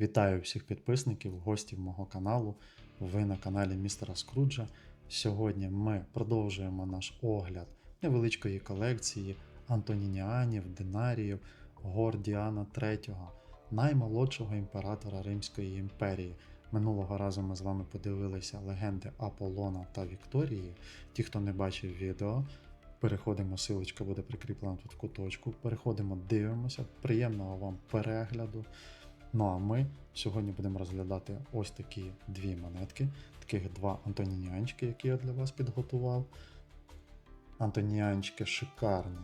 Вітаю всіх підписників, гостів мого каналу. Ви на каналі Містера Скруджа. Сьогодні ми продовжуємо наш огляд невеличкої колекції Антонініанів, Динаріїв, гор Діана III, наймолодшого імператора Римської імперії. Минулого разу ми з вами подивилися легенди Аполлона та Вікторії. Ті, хто не бачив відео, переходимо, силочка буде прикріплена тут в куточку. Переходимо, дивимося. Приємного вам перегляду. Ну а ми сьогодні будемо розглядати ось такі дві монетки, таких два антоніанчики, які я для вас підготував. Антоніанчики шикарні,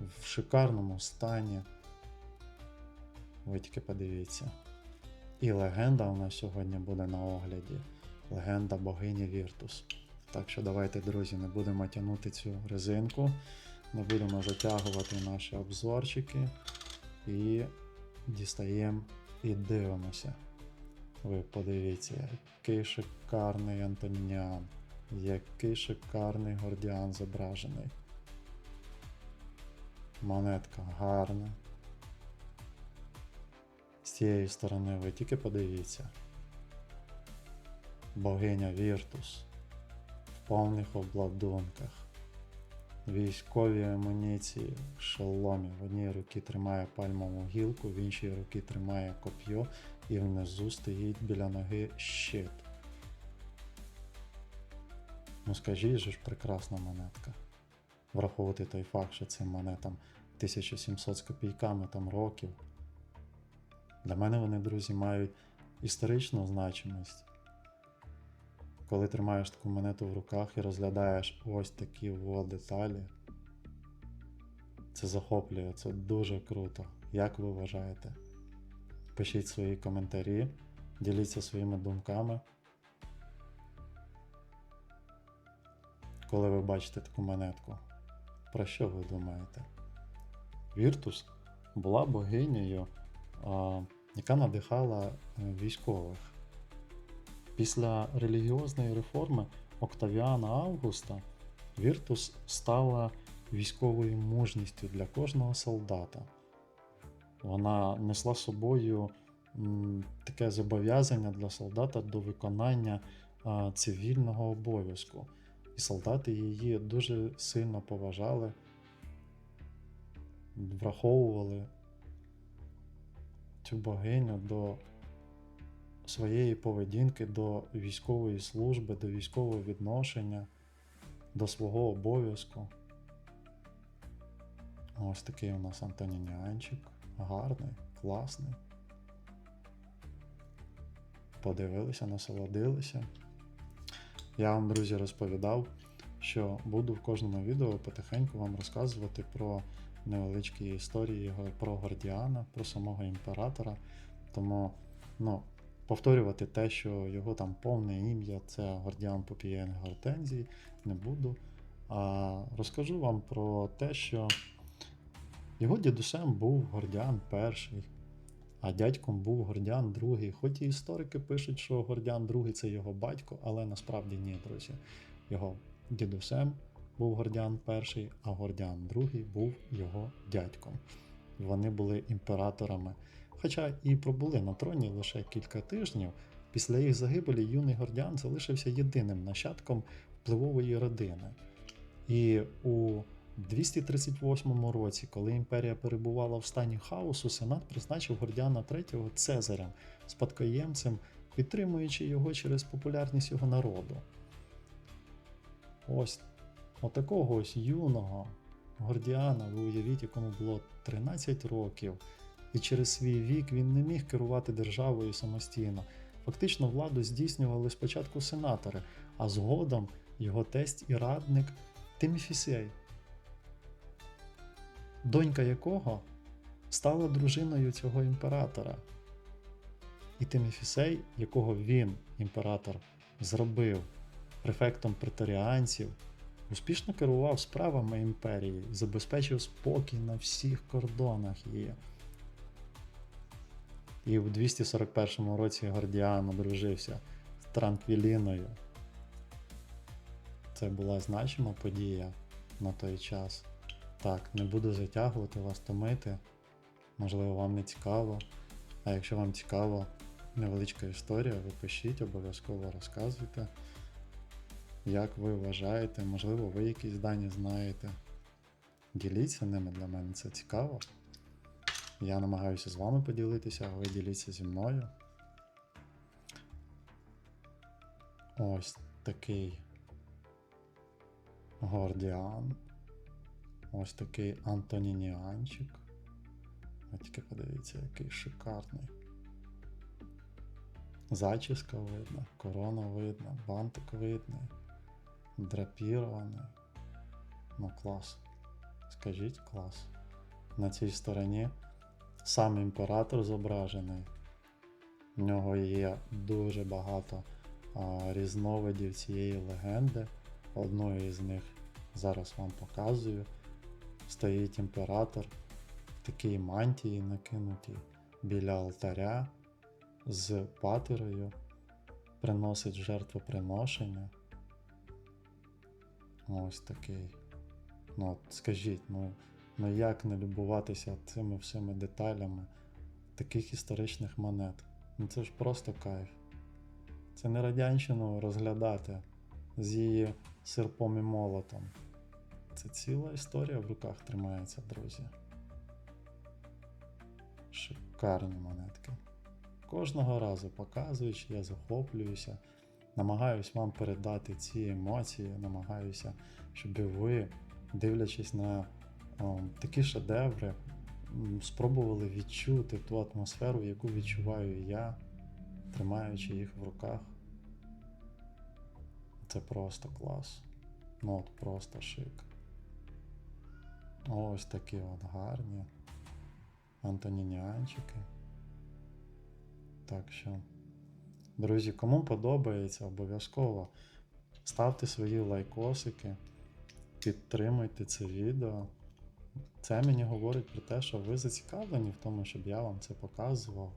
в шикарному стані. Ви тільки подивіться. І легенда у нас сьогодні буде на огляді. Легенда богині Віртус. Так що давайте, друзі, не будемо тягнути цю резинку, не будемо затягувати наші обзорчики і дістаємо і дивимося. Ви подивіться, який шикарний Антоніан, який шикарний гордіан зображений. Монетка гарна. З цієї сторони ви тільки подивіться. Богиня Віртус в повних обладунках. Військові амуніції шоломі. В одній руці тримає пальмову гілку, в іншій руці тримає коп'є і внизу стоїть біля ноги щит. Ну скажіть же ж прекрасна монетка. Враховувати той факт, що цим монетам 1700 з копійками там років. Для мене вони, друзі, мають історичну значимість. Коли тримаєш таку монету в руках і розглядаєш ось такі во деталі, це захоплює, це дуже круто. Як ви вважаєте? Пишіть свої коментарі, діліться своїми думками. Коли ви бачите таку монетку, про що ви думаєте? Віртус була богинею, яка надихала е, військових. Після релігіозної реформи Октавіана Августа Віртус стала військовою мужністю для кожного солдата. Вона несла собою таке зобов'язання для солдата до виконання цивільного обов'язку. І солдати її дуже сильно поважали, враховували цю богиню до своєї поведінки до військової служби, до військового відношення, до свого обов'язку. Ось такий у нас Антоніанчик. Гарний, класний. Подивилися, насолодилися. Я вам, друзі, розповідав, що буду в кожному відео потихеньку вам розказувати про невеличкі історії про Гордіана, про самого імператора. Тому, ну, повторювати те, що його там повне ім'я це Гордіан Попієн Гортензій, не буду. А розкажу вам про те, що його дідусем був Гордіан перший, а дядьком був Гордіан другий. Хоч і історики пишуть, що Гордіан другий це його батько, але насправді ні, друзі. Його дідусем був Гордіан перший, а Гордіан другий був його дядьком. Вони були імператорами хоча і пробули на троні лише кілька тижнів, після їх загибелі юний Гордіан залишився єдиним нащадком впливової родини. І у 238 році, коли імперія перебувала в стані хаосу, Сенат призначив Гордіана III Цезарем, спадкоємцем, підтримуючи його через популярність його народу. Ось отакого ось юного Гордіана, ви уявіть, якому було 13 років і через свій вік він не міг керувати державою самостійно. Фактично владу здійснювали спочатку сенатори, а згодом його тесть і радник Тиміфісей, донька якого стала дружиною цього імператора. І Тиміфісей, якого він, імператор, зробив префектом преторіанців, успішно керував справами імперії, забезпечив спокій на всіх кордонах її. І в 241 році Гордіан одружився з Транквіліною. Це була значима подія на той час. Так, не буду затягувати вас томити. Можливо, вам не цікаво. А якщо вам цікаво, невеличка історія, ви пишіть, обов'язково розказуйте, як ви вважаєте, можливо, ви якісь дані знаєте. Діліться ними для мене це цікаво. Я намагаюся з вами поділитися, а ви діліться зі мною. Ось такий Гордіан. Ось такий Антонініанчик. Ви тільки подивіться, який шикарний. Зачіска видно, корона видно, бантик видний, драпірований. Ну клас. Скажіть клас. На цій стороні сам імператор зображений. В нього є дуже багато а, різновидів цієї легенди. Одною із них зараз вам показую. Стоїть імператор в такій мантії накинутій біля алтаря з патерою, приносить жертвоприношення. Ось такий. Ну, от скажіть, ну, ну як не любуватися цими всіми деталями таких історичних монет? Ну це ж просто кайф. Це не радянщину розглядати з її серпом і молотом. Це ціла історія в руках тримається, друзі. Шикарні монетки. Кожного разу показуючи, я захоплююся, намагаюсь вам передати ці емоції, намагаюся, щоб ви, дивлячись на такі шедеври, спробували відчути ту атмосферу, яку відчуваю я, тримаючи їх в руках. Це просто клас. Ну от просто шик. Ось такі от гарні антонініанчики. Так що, друзі, кому подобається, обов'язково ставте свої лайкосики, підтримуйте це відео. Це мені говорить про те, що ви зацікавлені в тому, щоб я вам це показував.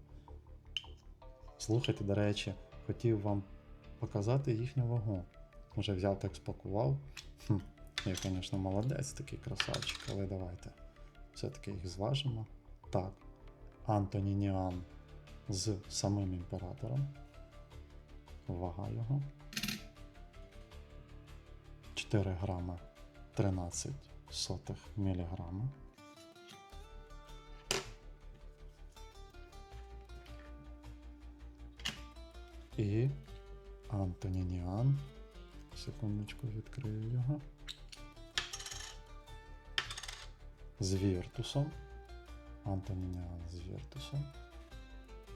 Слухайте, до речі, хотів вам показати їхню вагу. Вже взяв так спакував. Хм, я, звісно, молодець, такий красавчик, але давайте все-таки їх зважимо. Так, Антонініан з самим імператором. Вага його. 4 грами 13 сотих міліграма. І Антонініан. Секундочку відкрию його. З Віртусом. Антонініан з Віртусом.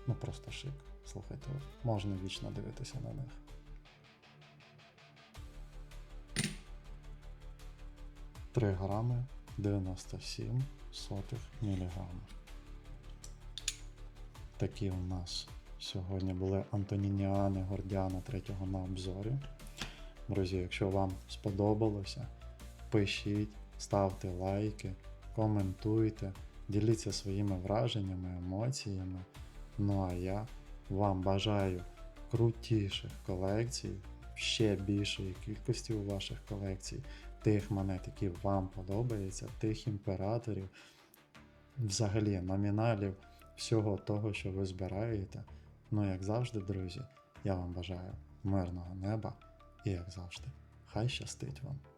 Ну просто шик. Слухайте, можна вічно дивитися на них. Три грами 97 сотих міліграма. Такі у нас сьогодні були Антонініани Гордіана третього на обзорі. Друзі, якщо вам сподобалося, пишіть, ставте лайки, коментуйте, діліться своїми враженнями, емоціями. Ну а я вам бажаю крутіших колекцій, ще більшої кількості у ваших колекцій, тих монет, які вам подобаються, тих імператорів, взагалі номіналів всього того, що ви збираєте. Ну, як завжди, друзі, я вам бажаю мирного неба і, як завжди, хай щастить вам.